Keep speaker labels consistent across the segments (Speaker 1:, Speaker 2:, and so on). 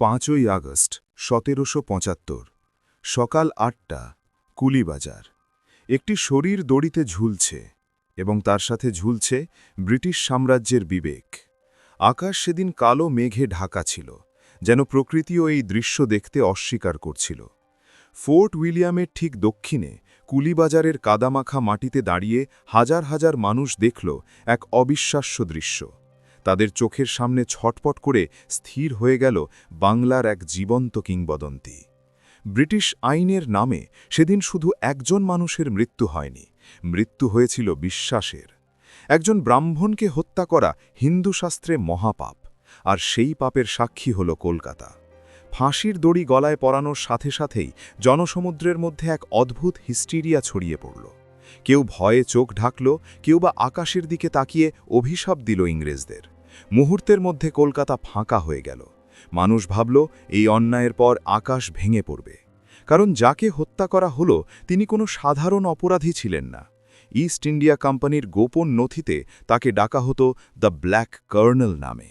Speaker 1: পাঁচই আগস্ট, সতেরোশো পঁচাত্তর, সকাল আটটা, কুলিবাজার। একটি শরীর দড়িতে ঝুলছে এবং তার সাথে ঝুলছে ব্রিটিশ সাম্রাজ্যের বিবেক। আকাশ সেদিন কালো মেঘে ঢাকা ছিল, যেন প্রকৃতিও এই দৃশ্য দেখতে অস্বীকার করছিল। ফোর্ট উইলিয়ামের ঠিক দক্ষিণে, কুলিবাজারের কাদামাখা মাটিতে দাঁড়িয়ে হাজার হাজার মানুষ দেখল এক অবিশ্বাস্য দৃশ্য। তাদের চোখের সামনে ছটপট করে স্থির হয়ে গেল বাংলার এক জীবন্ত কিংবদন্তি। ব্রিটিশ আইনের নামে সেদিন শুধু একজন মানুষের মৃত্যু হয়নি, মৃত্যু হয়েছিল বিশ্বাসের। একজন ব্রাহ্মণকে হত্যা করা হিন্দু শাস্ত্রে মহাপাপ, আর সেই পাপের সাক্ষী হল কলকাতা। ফাঁসির দড়ি গলায় পরানোর সাথে সাথেই জনসমুদ্রের মধ্যে এক অদ্ভুত হিস্টিরিয়া ছড়িয়ে পড়ল। কেউ ভয়ে চোখ ঢাকল, কেউ বা আকাশের দিকে তাকিয়ে অভিশাপ দিল ইংরেজদের। মুহূর্তের মধ্যে কলকাতা ফাঁকা হয়ে গেল। মানুষ ভাবল, এই অন্যায়ের পর আকাশ ভেঙে পড়বে। কারণ যাকে হত্যা করা হলো, তিনি কোনো সাধারণ অপরাধী ছিলেন না। ইস্ট ইন্ডিয়া কোম্পানির গোপন নথিতে তাকে ডাকা হতো দ্য ব্ল্যাক কার্নেল নামে।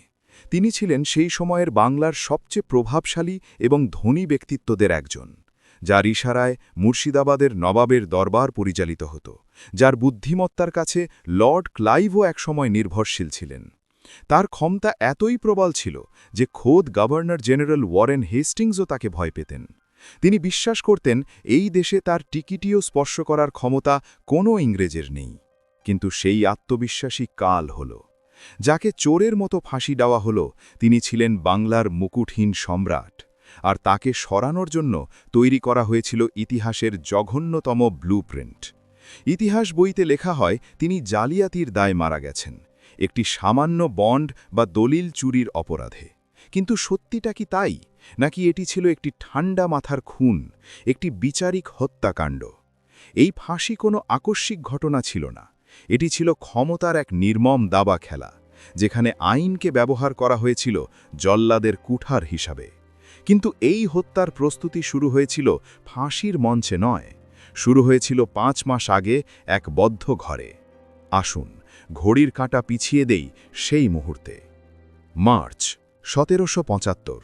Speaker 1: তিনি ছিলেন সেই সময়ের বাংলার সবচেয়ে প্রভাবশালী এবং ধনী ব্যক্তিত্বদের একজন। যার ইশারায় মুর্শিদাবাদের নবাবের দরবার পরিচালিত হতো, যার বুদ্ধিমত্তার কাছে লর্ড ক্লাইভও একসময় নির্ভরশীল ছিলেন। তার ক্ষমতা এতই প্রবল ছিল যে খোদ গভর্নর জেনারেল ওয়ারেন হেস্টিংসও তাকে ভয় পেতেন। তিনি বিশ্বাস করতেন এই দেশে তার টিকিটিও স্পর্শ করার ক্ষমতা কোনো ইংরেজের নেই। কিন্তু সেই আত্মবিশ্বাসী কাল হল, যাকে চোরের মতো ফাঁসি দেওয়া হল, তিনি ছিলেন বাংলার মুকুটহীন সম্রাট। আর তাকে সরানোর জন্য তৈরি করা হয়েছিল ইতিহাসের জঘন্যতম ব্লুপ্রিন্ট। ইতিহাস বইতে লেখা হয়, তিনি জালিয়াতির দায় মারা গেছেন, একটি সামান্য বন্ড বা দলিল চুরির অপরাধে। কিন্তু সত্যিটা কি তাই? নাকি এটি ছিল একটি ঠান্ডা মাথার খুন, একটি বিচারিক হত্যাকাণ্ড? এই ফাঁসি কোনো আকস্মিক ঘটনা ছিল না। এটি ছিল ক্ষমতার এক নির্মম দাবা খেলা, যেখানে আইনকে ব্যবহার করা হয়েছিল জল্লাদের কুঠার হিসাবে। কিন্তু এই হত্যার প্রস্তুতি শুরু হয়েছিল ফাঁসির মঞ্চে নয়, শুরু হয়েছিল পাঁচ মাস আগে এক বদ্ধ ঘরে। আসুন, ঘড়ির কাঁটা পিছিয়ে দেই সেই মুহূর্তে। মার্চ, সতেরোশো পঁচাত্তর।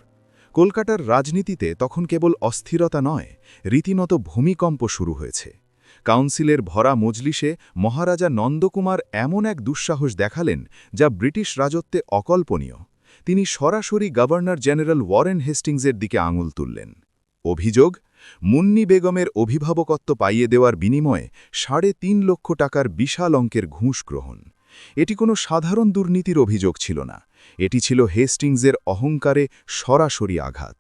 Speaker 1: কলকাতার রাজনীতিতে তখন কেবল অস্থিরতা নয়, রীতিমত ভূমিকম্প শুরু হয়েছে। কাউন্সিলের ভরা মজলিসে মহারাজা নন্দকুমার এমন এক দুঃসাহস দেখালেন যা ব্রিটিশ রাজত্বে অকল্পনীয়। তিনি সরাসরি গভর্নর জেনারেল ওয়ারেন হেস্টিংসের দিকে আঙুল তুললেন। অভিযোগ, মুন্নি বেগমের অভিভাবকত্ব পাইয়ে দেওয়ার বিনিময়ে সাড়ে তিন লক্ষ টাকার বিশাল অঙ্কের ঘুষ গ্রহণ। এটি কোনো সাধারণ দুর্নীতির অভিযোগ ছিল না। এটি ছিল হেস্টিংসের অহংকারে সরাসরি আঘাত।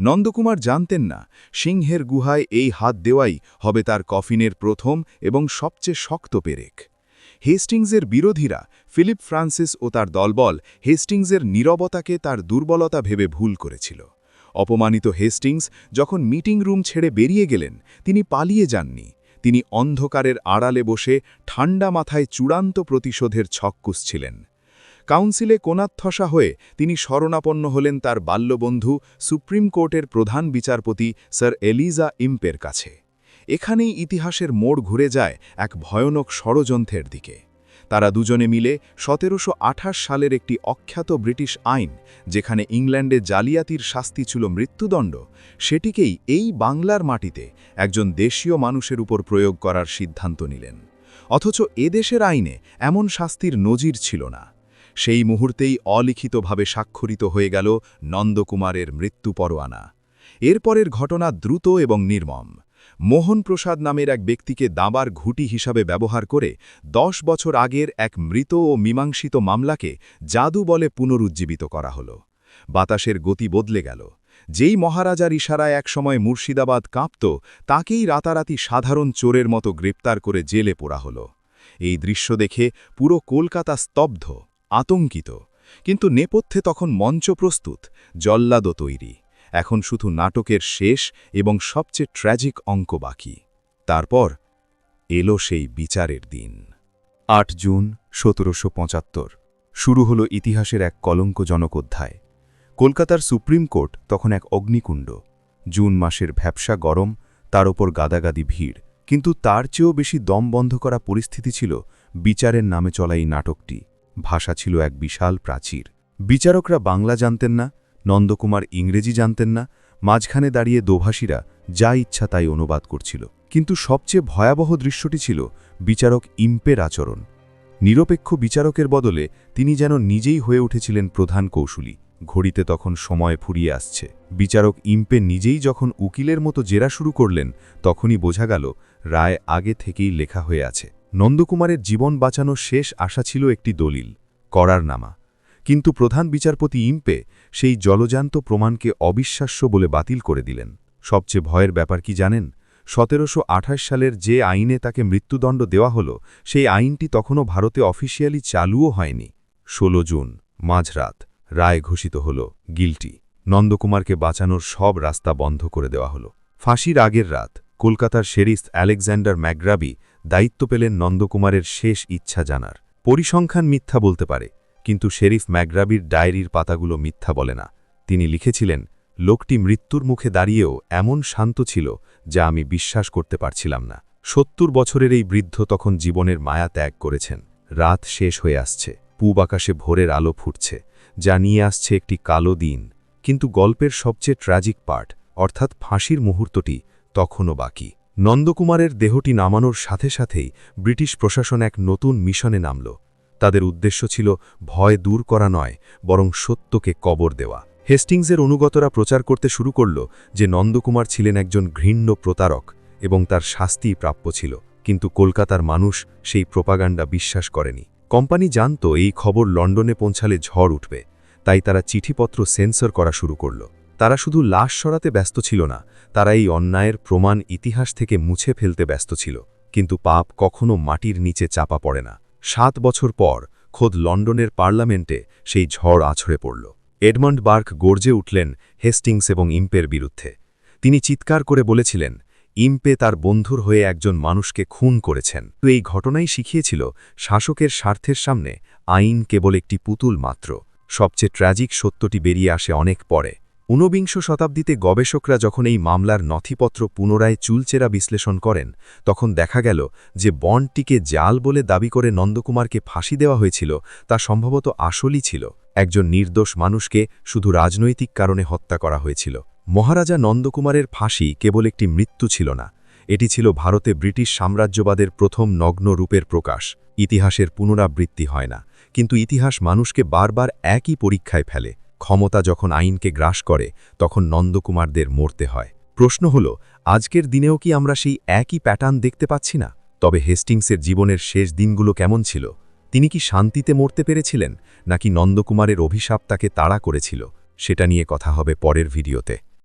Speaker 1: নন্দকুমার জানতেন না, সিংহের গুহায় এই হাত দেওয়াই হবে তার কফিনের প্রথম এবং সবচেয়ে শক্ত পেরেক। হেস্টিংসের বিরোধীরা ফিলিপ ফ্রান্সিস ও তার দলবল হেস্টিংসের নীরবতাকে তার দুর্বলতা ভেবে ভুল করেছিল। অপমানিত হেস্টিংস যখন মিটিং রুম ছেড়ে বেরিয়ে গেলেন, তিনি পালিয়ে যাননি। তিনি অন্ধকারের আড়ালে বসে ঠান্ডা মাথায় চূড়ান্ত প্রতিশোধের ছক্কুস ছিলেন। কাউন্সিলে কোনাথসা হয়ে তিনি শরণাপন্ন হলেন তার বাল্যবন্ধু সুপ্রিম কোর্টের প্রধান বিচারপতি স্যার এলিজা ইম্পের কাছে। এখানেই ইতিহাসের মোড় ঘুরে যায় এক ভয়ানক ষড়যন্ত্রের দিকে। তারা দুজনে মিলে সতেরোশো আঠাশ সালের একটি অখ্যাত ব্রিটিশ আইন, যেখানে ইংল্যান্ডে জালিয়াতির শাস্তি ছিল মৃত্যুদণ্ড, সেটিকেই এই বাংলার মাটিতে একজন দেশীয় মানুষের উপর প্রয়োগ করার সিদ্ধান্ত নিলেন। অথচ এদেশের আইনে এমন শাস্তির নজির ছিল না। সেই মুহূর্তেই অলিখিতভাবে স্বাক্ষরিত হয়ে গেল নন্দকুমারের মৃত্যু পরোয়ানা। এরপরের ঘটনা দ্রুত এবং নির্মম। মোহন প্রসাদ নামের এক ব্যক্তিকে দাবার ঘুটি হিসাবে ব্যবহার করে দশ বছর আগের এক মৃত ও মীমাংসিত মামলাকে জাদু বলে পুনরুজ্জীবিত করা হল। বাতাসের গতি বদলে গেল। যেই মহারাজার ইশারায় একসময় মুর্শিদাবাদ কাঁপত, তাকেই রাতারাতি সাধারণ চোরের মতো গ্রেপ্তার করে জেলে পোড়া হল। এই দৃশ্য দেখে পুরো কলকাতা স্তব্ধ, আতঙ্কিত। কিন্তু নেপথ্যে তখন মঞ্চ প্রস্তুত, জল্লাদও তৈরি। এখন শুধু নাটকের শেষ এবং সবচেয়ে ট্র্যাজিক অঙ্ক বাকি। তারপর এলো সেই বিচারের দিন। আট জুন, সতেরোশো পঁচাত্তর। শুরু হলো ইতিহাসের এক কলঙ্কজনক অধ্যায়। কলকাতার সুপ্রিম কোর্ট তখন এক অগ্নিকুণ্ড। জুন মাসের ভ্যাবসা গরম, তার ওপর গাদাগাদি ভিড়। কিন্তু তার চেয়েও বেশি দম বন্ধ করা পরিস্থিতি ছিল বিচারের নামে চলা এই নাটকটি। ভাষা ছিল এক বিশাল প্রাচীর। বিচারকরা বাংলা জানতেন না নন্দকুমার ইংরেজি জানতেন না, মাঝখানে দাঁড়িয়ে দোভাষীরা যা ইচ্ছা তাই অনুবাদ করছিল। কিন্তু সবচেয়ে ভয়াবহ দৃশ্যটি ছিল বিচারক ইম্পের আচরণ। নিরপেক্ষ বিচারকের বদলে তিনি যেন নিজেই হয়ে উঠেছিলেন প্রধান কৌশলী। ঘড়িতে তখন সময় ফুরিয়ে আসছে। বিচারক ইম্পে নিজেই যখন উকিলের মতো জেরা শুরু করলেন, তখনই বোঝা গেল, রায় আগে থেকেই লেখা হয়ে আছে। নন্দকুমারের জীবন বাঁচানোর শেষ আশা ছিল একটি দলিল, করার নামা। কিন্তু প্রধান বিচারপতি ইম্পে সেই জলজান্ত প্রমাণকে অবিশ্বাস্য বলে বাতিল করে দিলেন। সবচেয়ে ভয়ের ব্যাপার কি জানেন? সতেরোশো আঠাশ সালের যে আইনে তাকে মৃত্যুদণ্ড দেওয়া হলো, সেই আইনটি তখনও ভারতে অফিসিয়ালি চালুও হয়নি। ১৬ জুন, মাঝরাত, রায় ঘোষিত হল, গিলটি। নন্দকুমারকে বাঁচানোর সব রাস্তা বন্ধ করে দেওয়া হলো। ফাঁসির আগের রাত, কলকাতার শেরিফ আলেকজান্ডার ম্যাগ্রাবি দায়িত্ব পেলেন নন্দকুমারের শেষ ইচ্ছা জানার। পরিসংখ্যান মিথ্যা বলতে পারে। কিন্তু শেরিফ ম্যাগ্রাবির ডায়েরির পাতাগুলো মিথ্যা বলে না। তিনি লিখেছিলেন, লোকটি মৃত্যুর মুখে দাঁড়িয়েও এমন শান্ত ছিল যা আমি বিশ্বাস করতে পারছিলাম না। সত্তর বছরের এই বৃদ্ধ তখন জীবনের মায়া ত্যাগ করেছেন। রাত শেষ হয়ে আসছে, পূব আকাশে ভোরের আলো ফুটছে, যা নিয়ে আসছে একটি কালো দিন। কিন্তু গল্পের সবচেয়ে ট্র্যাজিক পার্ট, অর্থাৎ ফাঁসির মুহূর্তটি, তখনও বাকি। নন্দকুমারের দেহটি নামানোর সাথে সাথেই ব্রিটিশ প্রশাসন এক নতুন মিশনে নামল। তাদের উদ্দেশ্য ছিল ভয় দূর করা নয়, বরং সত্যকে কবর দেওয়া। হেস্টিংসের অনুগতরা প্রচার করতে শুরু করল যে নন্দকুমার ছিলেন একজন ঘৃণ্য প্রতারক এবং তার শাস্তিই প্রাপ্য ছিল, কিন্তু কলকাতার মানুষ সেই প্রপাগান্ডা বিশ্বাস করেনি। কোম্পানি জানত এই খবর লন্ডনে পৌঁছালে ঝড় উঠবে, তাই তারা চিঠিপত্র সেন্সর করা শুরু করল। তারা শুধু লাশ সরাতে ব্যস্ত ছিল না, তারা এই অন্যায়ের প্রমাণ ইতিহাস থেকে মুছে ফেলতে ব্যস্ত ছিল, কিন্তু পাপ কখনো মাটির নিচে চাপা পড়ে না। সাত বছর পর খোদ লন্ডনের পার্লামেন্টে সেই ঝড় আছড়ে পড়ল। এডমন্ড বার্ক গর্জে উঠলেন হেস্টিংস এবং ইম্পের বিরুদ্ধে। তিনি চিৎকার করে বলেছিলেন, ইম্পে তার বন্ধুর হয়ে একজন মানুষকে খুন করেছেন। তো এই ঘটনাই শিখিয়েছিল শাসকের স্বার্থের সামনে আইন কেবল একটি পুতুল মাত্র। সবচেয়ে ট্র্যাজিক সত্যটি বেরিয়ে আসে অনেক পরে। ঊনবিংশ শতাব্দীতে গবেষকরা যখন এই মামলার নথিপত্র পুনরায় চুলচেরা বিশ্লেষণ করেন, তখন দেখা গেল যে বন্ডটিকে জাল বলে দাবি করে নন্দকুমারকে ফাঁসি দেওয়া হয়েছিল, তা সম্ভবত আসলই ছিল। একজন নির্দোষ মানুষকে শুধু রাজনৈতিক কারণে হত্যা করা হয়েছিল। মহারাজা নন্দকুমারের ফাঁসি কেবল একটি মৃত্যু ছিল না, এটি ছিল ভারতে ব্রিটিশ সাম্রাজ্যবাদের প্রথম নগ্ন রূপের প্রকাশ। ইতিহাসের পুনরাবৃত্তি হয় না, কিন্তু ইতিহাস মানুষকে বারবার একই পরীক্ষায় ফেলে। ক্ষমতা যখন আইনকে গ্রাস করে, তখন নন্দকুমারদের মরতে হয়। প্রশ্ন হল, আজকের দিনেও কি আমরা সেই একই প্যাটার্ন দেখতে পাচ্ছি না? তবে হেস্টিংসের জীবনের শেষ দিনগুলো কেমন ছিল? তিনি কি শান্তিতে মরতে পেরেছিলেন, নাকি নন্দকুমারের অভিশাপ তাকে তাড়া করেছিল? সেটা নিয়ে কথা হবে পরের ভিডিওতে।